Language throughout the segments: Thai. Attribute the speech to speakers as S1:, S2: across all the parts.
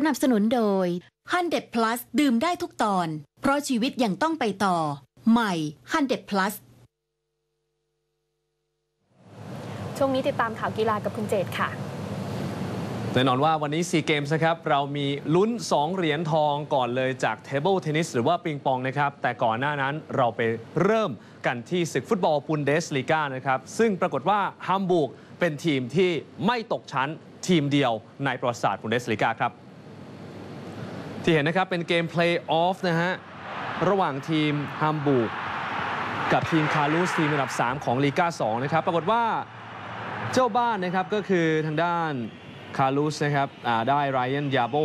S1: สนับสนุนโดย 100 plus ดื่มได้ทุกตอน เพราะชีวิตยังต้องไปต่อ ใหม่ 100 plus
S2: ช่วงนี้ติดตามข่าวกีฬากับคุณเจตค่ะ
S3: แน่นอนว่าวันนี้ซีเกมส์นะครับ เรามีลุ้น 2 เหรียญทองก่อนเลยจากเทเบิลเทนนิสหรือว่าปิงปองนะครับ แต่ก่อนหน้านั้นเราไปเริ่มกันที่ศึกฟุตบอลปุนเดสลีกานะครับ ซึ่งปรากฏว่าฮัมบูร์กเป็นทีมที่ไม่ตกชั้นทีมเดียวในประวัติศาสตร์ปุนเดสลีกาครับ ที่เห็นนะครับเป็นเกมเพลย์ออฟนะฮะ ระหว่างทีมฮัมบูร์กกับทีมคารูสทีมอันดับ 3 ของลีกา2นะครับ ปรากฏว่าเจ้าบ้านนะครับก็คือทางด้านคารูสนะครับได้ไรอันยาโบ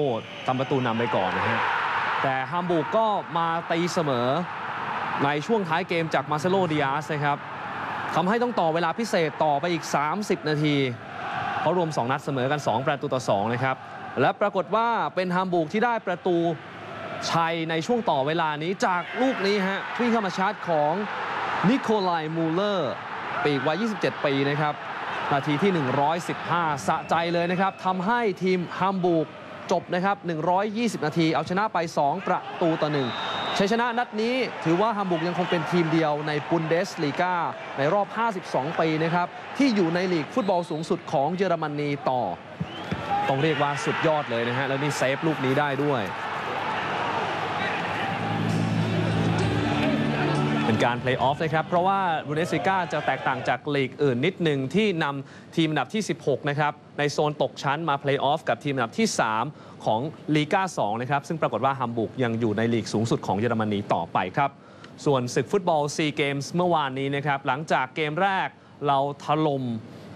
S3: ทำประตูนำไปก่อนนะฮะ แต่ฮัมบูร์กก็มาตีเสมอในช่วงท้ายเกมจากมาเซโลดิอาสนะครับทำให้ต้องต่อเวลาพิเศษต่อไปอีก 30 นาที เพราะรวม 2 นัดเสมอกัน 2 ประตูต่อ 2 นะครับ และปรากฏว่าเป็นฮัมบูร์กที่ได้ประตูชัยในช่วงต่อเวลานี้จากลูกนี้ฮะวิ่งเข้ามาชาร์จของนิโคลายมูเลอร์ ปีกวัย 27 ปีนะครับ นาทีที่ 115 สะใจเลยนะครับทำให้ทีมฮัมบูร์กจบนะครับ 120 นาที เอาชนะไป 2 ประตูต่อหนึ่งชัยชนะนัดนี้ถือว่าฮัมบูร์กยังคงเป็นทีมเดียวในปุนเดสลีกาในรอบ 52 ปีนะครับ ที่อยู่ในลีกฟุตบอลสูงสุดของเยอรมนีต่อ ต้องเรียกว่าสุดยอดเลยนะฮะ แล้วนี่เซฟลูกนี้ได้ด้วย เป็นการเพลย์ออฟนะครับ เพราะว่าบูเดสิก้าจะแตกต่างจากลีกอื่นนิดหนึ่งที่นำทีมอันดับที่ 16 นะครับ ในโซนตกชั้นมาเพลย์ออฟกับทีมอันดับที่ 3 ของลีกา2นะครับ ซึ่งปรากฏว่าฮัมบูร์กยังอยู่ในลีกสูงสุดของเยอรมนีต่อไปครับ ส่วนศึกฟุตบอลซีเกมส์เมื่อวานนี้นะครับหลังจากเกมแรกเราถล่ม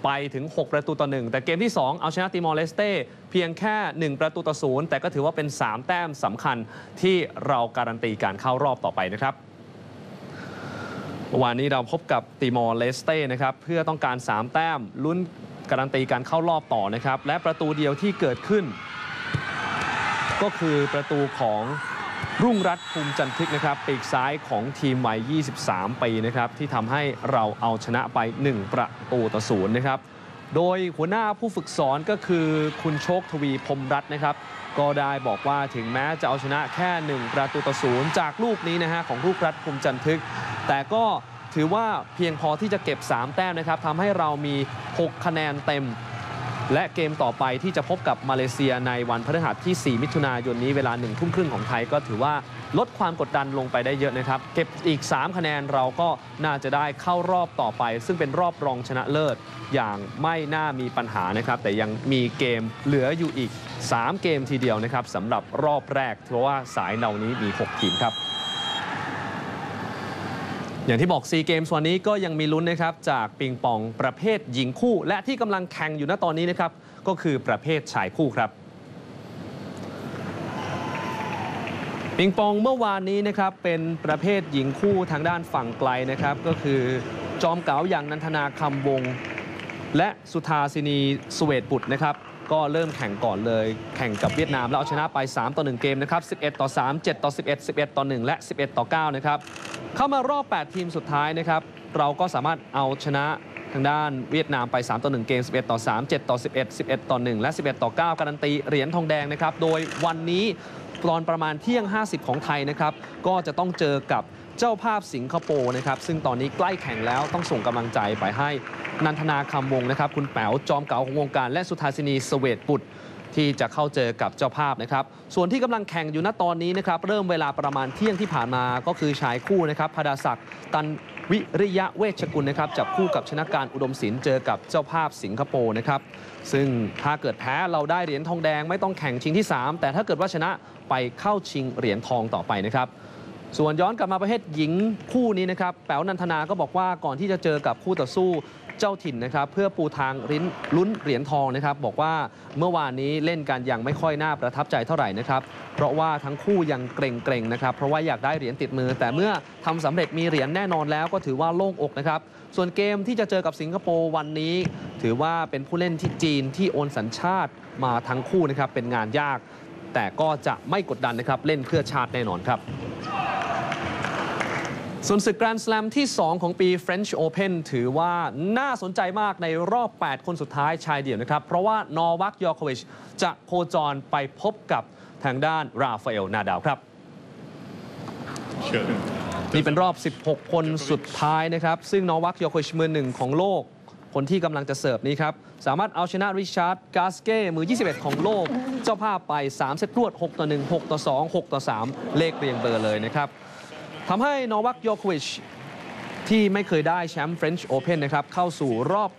S3: ไปถึง 6 ประตูต่อ 1 แต่เกมที่ 2 เอาชนะติมอร์เลสเต้เพียงแค่ 1 ประตูต่อศูนย์แต่ก็ถือว่าเป็น 3 แต้มสำคัญที่เราการันตีการเข้ารอบต่อไปนะครับเมื่อวานนี้เราพบกับติมอร์เลสเต้นะครับเพื่อต้องการ 3 แต้มลุ้นการันตีการเข้ารอบต่อนะครับ และประตูเดียวที่เกิดขึ้น ก็คือประตูของ รุ่งรัตน์ภูมิจันทึกนะครับปีกซ้ายของทีมวัย 23 ปีนะครับที่ทำให้เราเอาชนะไป 1 ประตูต่อศูนย์นะครับ โดยหัวหน้าผู้ฝึกสอนก็คือคุณโชคทวีพรมรัตน์นะครับ ก็ได้บอกว่าถึงแม้จะเอาชนะแค่ 1 ประตูต่อศูนย์จากลูกนี้นะฮะของลูกรัฐภูมิจันทึก แต่ก็ถือว่าเพียงพอที่จะเก็บ 3 แต้มนะครับทำให้เรามี 6 คะแนนเต็ม และเกมต่อไปที่จะพบกับมาเลเซียในวันพฤหัสที่ 4 มิถุนายนนี้เวลา1ทุ่มครึ่งของไทยก็ถือว่าลดความกดดันลงไปได้เยอะนะครับ เก็บอีก 3 คะแนนเราก็น่าจะได้เข้ารอบต่อไป ซึ่งเป็นรอบรองชนะเลิศอย่างไม่น่ามีปัญหานะครับ แต่ยังมีเกมเหลืออยู่อีก 3 เกมทีเดียวนะครับสำหรับรอบแรกเพราะว่าสายเหล่านี้มี 6 ทีมครับ อย่างที่บอกซีเกมส์วันนี้ก็ยังมีลุ้นนะครับจากปิงปองประเภทหญิงคู่ และที่กำลังแข่งอยู่ณตอนนี้นะครับ ก็คือประเภทชายคู่ครับ ปิงปองเมื่อวานนี้นะครับเป็นประเภทหญิงคู่ทางด้านฝั่งไกลนะครับ ก็คือจอมเก๋าอย่างนันทนาคำวง และสุธาสินีสเวตบุตรนะครับ ก็เริ่มแข่งก่อนเลย แข่งกับเวียดนามแล้วเอาชนะไป 3 ต่อ 1 เกมนะครับ 11 ต่อ 3 7 ต่อ 11 11 ต่อ 1 และ 11 ต่อ 9 นะครับ เข้ามารอบ 8 ทีมสุดท้ายนะครับ เราก็สามารถเอาชนะทางด้านเวียดนามไป 3 ต่อ 1 เกม 11 ต่อ 3 7 ต่อ 11 11 ต่อ 1 และ 11 ต่อ 9 การันตีเหรียญทองแดงนะครับ โดยวันนี้ตอนประมาณเที่ยง 50 ของไทยนะครับ ก็จะต้องเจอกับ เจ้าภาพสิงคโปร์นะครับซึ่งตอนนี้ใกล้แข่งแล้วต้องส่งกำลังใจไปให้ นันทนาคำวงนะครับ คุณแป๋วจอมเก๋าของวงการ และสุธาสินีสเวตบุตรที่จะเข้าเจอกับเจ้าภาพนะครับ ส่วนที่กำลังแข่งอยู่ณตอนนี้นะครับ เริ่มเวลาประมาณเที่ยงที่ผ่านมาก็คือชายคู่นะครับพดาศักดิ์ตันวิริยะเวชกุลนะครับจับคู่กับชนะการอุดมศิลป์เจอกับเจ้าภาพสิงคโปร์นะครับ ซึ่งถ้าเกิดแพ้เราได้เหรียญทองแดงไม่ต้องแข่งชิงที่ 3 แต่ถ้าเกิดว่าชนะไปเข้าชิงเหรียญทองต่อไปนะครับ ส่วนย้อนกลับมาประเภทหญิงคู่นี้นะครับแป๋วนันทนาก็บอกว่าก่อนที่จะเจอกับคู่ต่อสู้เจ้าถิ่นนะครับเพื่อปูทางริ้นลุ้นเหรียญทองนะครับบอกว่าเมื่อวานนี้เล่นกันอย่างไม่ค่อยน่าประทับใจเท่าไหร่นะครับเพราะว่าทั้งคู่ยังเกรงๆนะครับเพราะว่าอยากได้เหรียญติดมือ แต่เมื่อทำสำเร็จมีเหรียญแน่นอนแล้วก็ถือว่าโล่งอกนะครับส่วนเกมที่จะเจอกับสิงคโปร์วันนี้ ถือว่าเป็นผู้เล่นที่จีนที่โอนสัญชาติมาทั้งคู่นะครับเป็นงานยาก แต่ก็จะไม่กดดันนะครับเล่นเพื่อชาติแน่นอนครับ ส่วนศึกแกรนด์ส a ลมที่ 2 ของปี French Open ถือว่าน่าสนใจมากในรอบ 8 คนสุดท้ายชายเดี่ยวนะครับ เพราะว่านอวักยอโควิชจะโคจรไปพบกับทางด้านราฟาเอลนาดาวครับ นี่เป็นรอบ 16 คนสุดท้ายนะครับ ซึ่งนอวักยอโควิชมือหนึ่งของโลก คนที่กำลังจะเสิร์ฟนี้ครับ สามารถเอาชนะริชาร์ดกาสเก้มือ 21 ของโลก เจ้าภาพไป 3 เซตรวด 6 ต่อ 1 6 ต่อ 2 6 ต่อ 3 เลขเรียงเบอร์เลยนะครับ ทำให้นอวักยอโควิชที่ไม่เคยได้แชมป์ French Open นะครับเข้าสู่รอบ